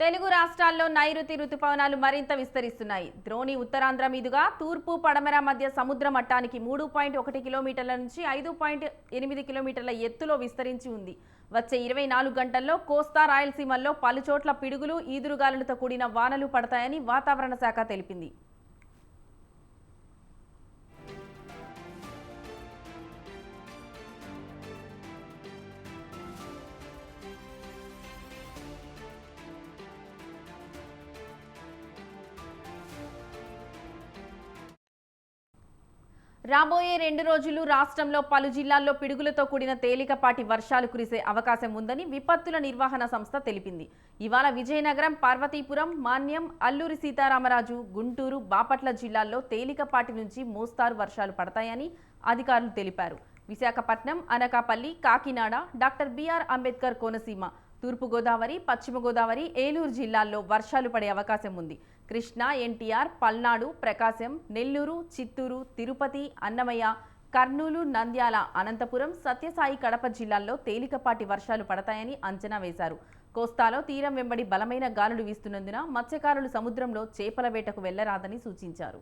తెలుగు రాష్ట్రాల్లో నైరుతి రుతుపవనాలు మరింత విస్తరిస్తున్నాయి. ద్రోణి ఉత్తరాంధ్ర మీదుగా తూర్పు పడమర మధ్య సముద్ర మట్టానికి మూడు పాయింట్ ఒకటి కిలోమీటర్ల నుంచి ఐదు పాయింట్ ఎనిమిది కిలోమీటర్ల ఎత్తులో విస్తరించి ఉంది. వచ్చే ఇరవై నాలుగు గంటల్లో కోస్తా రాయలసీమల్లో పలుచోట్ల పిడుగులు ఈదురుగాలులతో కూడిన వానలు పడతాయని వాతావరణ శాఖ తెలిపింది. రాబోయే రెండు రోజులు రాష్ట్రంలో పలు జిల్లాల్లో పిడుగులతో కూడిన తేలికపాటి వర్షాలు కురిసే అవకాశం ఉందని విపత్తుల నిర్వహణ సంస్థ తెలిపింది. ఇవాళ విజయనగరం పార్వతీపురం మాన్యం అల్లూరి సీతారామరాజు గుంటూరు బాపట్ల జిల్లాల్లో తేలికపాటి నుంచి మోస్తారు వర్షాలు పడతాయని అధికారులు తెలిపారు. Visakhapatnam Anakapalli Kakinada doctor B R Ambedkar Konaseema Turpu Godavari Paschima Godavari Eluru జిల్లాల్లో వర్షాలు పడే అవకాశం ఉంది. కృష్ణా ఎన్టీఆర్ పల్నాడు ప్రకాశం నెల్లూరు చిత్తూరు తిరుపతి అన్నమయ్య కర్నూలు నంద్యాల అనంతపురం సత్యసాయి కడప జిల్లాల్లో తేలికపాటి వర్షాలు పడతాయని అంచనా వేశారు. కోస్తాలో తీరం వెంబడి బలమైన గాలులు వీస్తున్నందున మత్స్యకారులు సముద్రంలో చేపల వేటకు వెళ్ళరాదని సూచించారు.